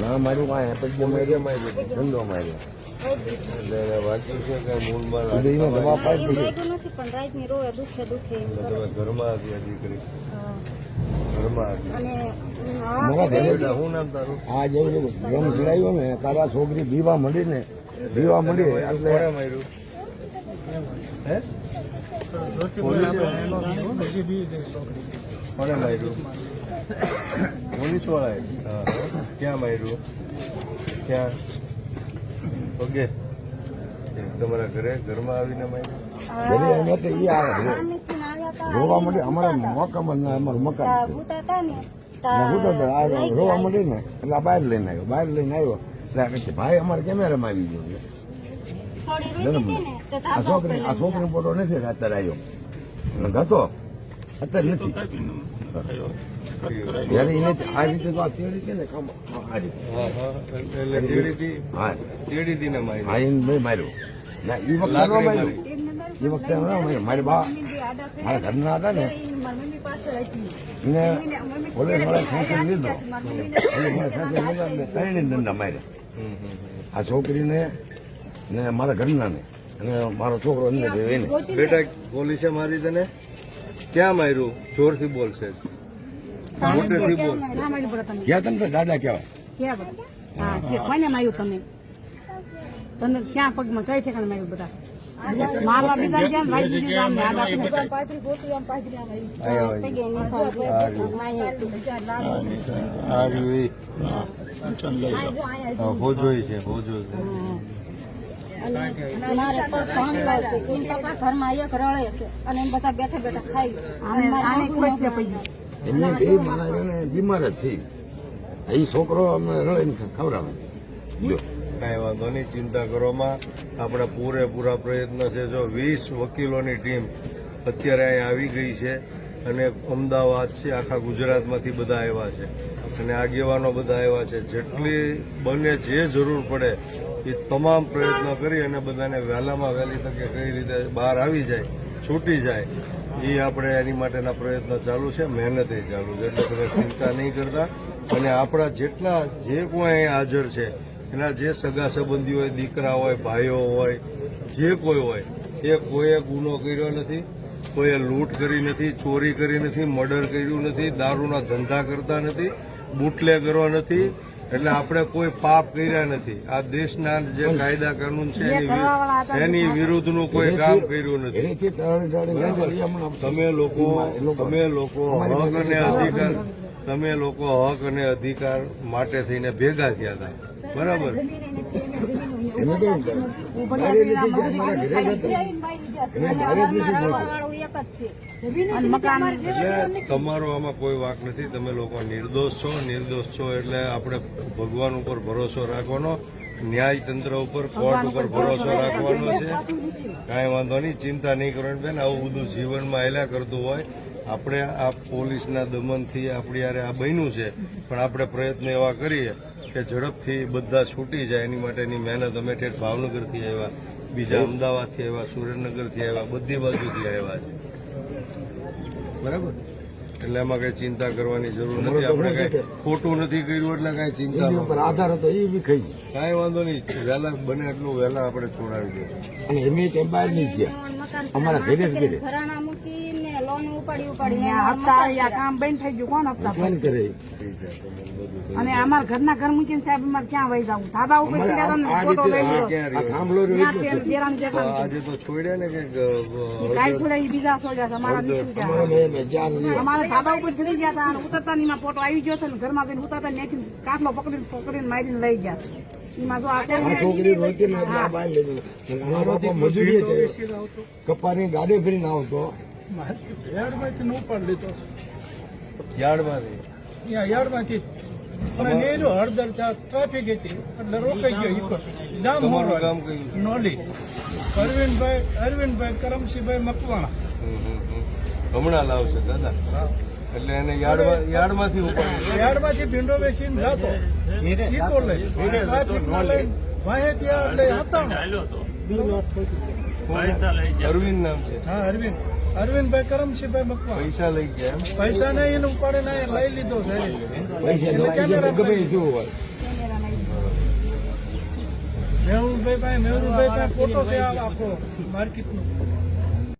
ના મારું કાંઈ પછી મેરે માર્યું ધંધો માર્યો છે દવા છોકરી દીવા મળી ને બીવા મળી એટલે હે? કોણે માર્યું પોલીસ વાળાએ હા હા. ક્યાં માર્યું ક્યાં ઓકે તમારા ઘરે ઘરમાં આવીને માર્યું રોવા મળી અમારા મકાન અમારું મકાન છે રોવા ગયા. ને એટલે આ બહાર લઈને આવ્યો બહાર લઈને આવ્યો એટલે ભાઈ અમારે કેમેરામાં આવી ગયો આ છોકરી આ છોકરીનો ફોટો નથી અત્યારે આવ્યો હતો અત્યારે નથી. જયારે એને આ રીતે તો આ તેડી છે ને કામ આ રીતે. હા એને માર્યો. ના એ વખતે ન માર્યું એ વખતે મારી બા મારા ઘરના હતા ને. એને પોલીસવાળા ખેંચી લીધો. ને ત્રણેય દંડા માર્યા. આ છોકરીને ને મારા ઘરનાને અને મારો છોકરો એને. બેટા પોલીસે મારી તને ક્યાં માર્યું? જોરથી બોલશે મોટેથી બોલ. ક્યાં તમને દાદા કહેવાય ક્યાં હા કે કોને માર્યું તમે? તમે ક્યાં પગમાં કઈ ઠેકાણે માર્યું બધા? મારવા બીજા ગયા ને. આ રહ્યું એ. હા, છે હોજો છે. મારે પગ ભાંગવા છે. એમ પપ્પા ઘરમાં એક રડે છે. અને એમ બધા બેઠા બેઠા ખાઈ એમને મારા બીમાર જ છે. એ છોકરો અમે રળીને ખવડાવે જો. કાંઈ વાંધો નહીં ચિંતા કરવામાં આપણા પૂરેપૂરા પ્રયત્ન છે. જો વીસ વકીલોની ટીમ અત્યારે અહીં આવી ગઈ છે અને અમદાવાદ છે આખા ગુજરાતમાંથી બધા આવ્યા છે. અને આગેવાનો બધા આવ્યા છે. જેટલી બને જે જરૂર પડે એ તમામ પ્રયત્નો કરી અને બધાને વહેલામાં વહેલી તકે કઈ રીતે બહાર આવી જાય, છૂટી જાય એ આપણે એની માટેના પ્રયત્નો ચાલુ છે, મહેનત એ ચાલુ છે. એટલે તમે ચિંતા નહીં કરતા. અને આપણા જેટલા જે કોઈ અહીં હાજર છે, એના જે સગા સંબંધી હોય, દીકરા હોય, ભાઈઓ હોય, જે કોઈ હોય, એ કોઈએ ગુનો કર્યો નથી, કોઈએ લૂંટ કરી નથી, ચોરી કરી નથી, મર્ડર કર્યું નથી, દારૂના ધંધા કરતા નથી બુટલે કરવા નથી એટલે આપણે કોઈ પાપ કર્યા નથી. આ દેશના જે કાયદા કાનૂન છે એની વિરુદ્ધનું કોઈ કામ કર્યું નથી. તમે લોકો તમે લોકો હક અને અધિકાર તમે લોકો હક અને અધિકાર માટે થઈને ભેગા થયા હતા. બરાબર. એને કરે? તમારો આમાં કોઈ વાક નથી. તમે લોકો નિર્દોષ છો. નિર્દોષ છો એટલે આપણે ભગવાન ઉપર ભરોસો રાખવાનો. ન્યાયતંત્ર ઉપર કોર્ટ ઉપર ભરોસો રાખવાનો છે. કાંઈ વાંધો નહીં. ચિંતા નહીં કરવાની બેન. આવું બધું જીવનમાં હેલા કરતું હોય. આપણે આ પોલીસના દમનથી આપણી આ બન્યું છે. પણ આપણે પ્રયત્ન એવા કરીએ કે ઝડપથી બધા છૂટી જાય એની માટેની મહેનત અમે ઠેઠ ભાવનગરથી આવ્યા બીજા અમદાવાદથી આવ્યા સુરેન્દ્રનગરથી આવ્યા બધી બાજુથી આવ્યા છે. બરાબર. એટલે એમાં કઈ ચિંતા કરવાની જરૂર નથી. આપણે કઈ ખોટું નથી કર્યું એટલે કઈ ચિંતા આધાર હતો એ બી ખાઈ કઈ વાંધો નહીં. વહેલા બને એટલું વહેલા આપણે છોડાવી દઈએ. અને એમ બહાર નહીં ગયા અમારા ઘરે જ ઘરે. લોન ઉપાડી ઉપાડી હપ્તા કામ બંધ થઈ ગયું. કોણ હપ્તા કોણ કરે? અને અમારા ઘરના ઘર મૂકીને સાહેબ અમારે ક્યાં વહી જવું? ધાબા ઉપર ફોટો લઈ તો છોડ્યા ને કે કાંઈ બીજા છોડ્યા અમારા ધાબા ઉપર ચડી ગયા હતા. અને ઉતરતા ની ફોટો આવી ગયો છે ને ઘરમાં જઈને ઉતરતા ત્યાંથી કાટલો પકડીને પકડીને મારીને લઈ ગયા છોકરી ને જાય. કપાની ગાડી ફરીને આવતો. યાર્ડમાંથી ન પાડ લીધો. યાર્ડમાંથી? યાર્ડમાંથી અને નેરો હળદર ત્યાં ટ્રાફિક હતી એટલે રોકાઈ ગયો ઈકો તમારું ગામ નોલી. અરવિંદભાઈ અરવિંદભાઈ કરમસિંહભાઈ મકવાણા. હમ, હમ, હમ. હમણાં લાવશે દાદા. એટલે એને યાર્ડમાં યાર્ડમાંથી ઉપાડી યાર્ડમાંથી ભીંડો બેસીને જતો. ઈકો લઈ ટ્રાફિક લઈને વાહે ત્યાં હતા અરવિંદ નામ છે. હા અરવિંદ. અરવિંદભાઈ કરમસિંહભાઈ મકવા પૈસા લઈ ગયા એમ? પૈસા નહીં એનું ઉપાડે ને લઈ લીધો તો ગમે એ હોય મેહુલભાઈ પાસે મેહુલભાઈ પાસે ફોટો છે આ આખો માર્કેટનો.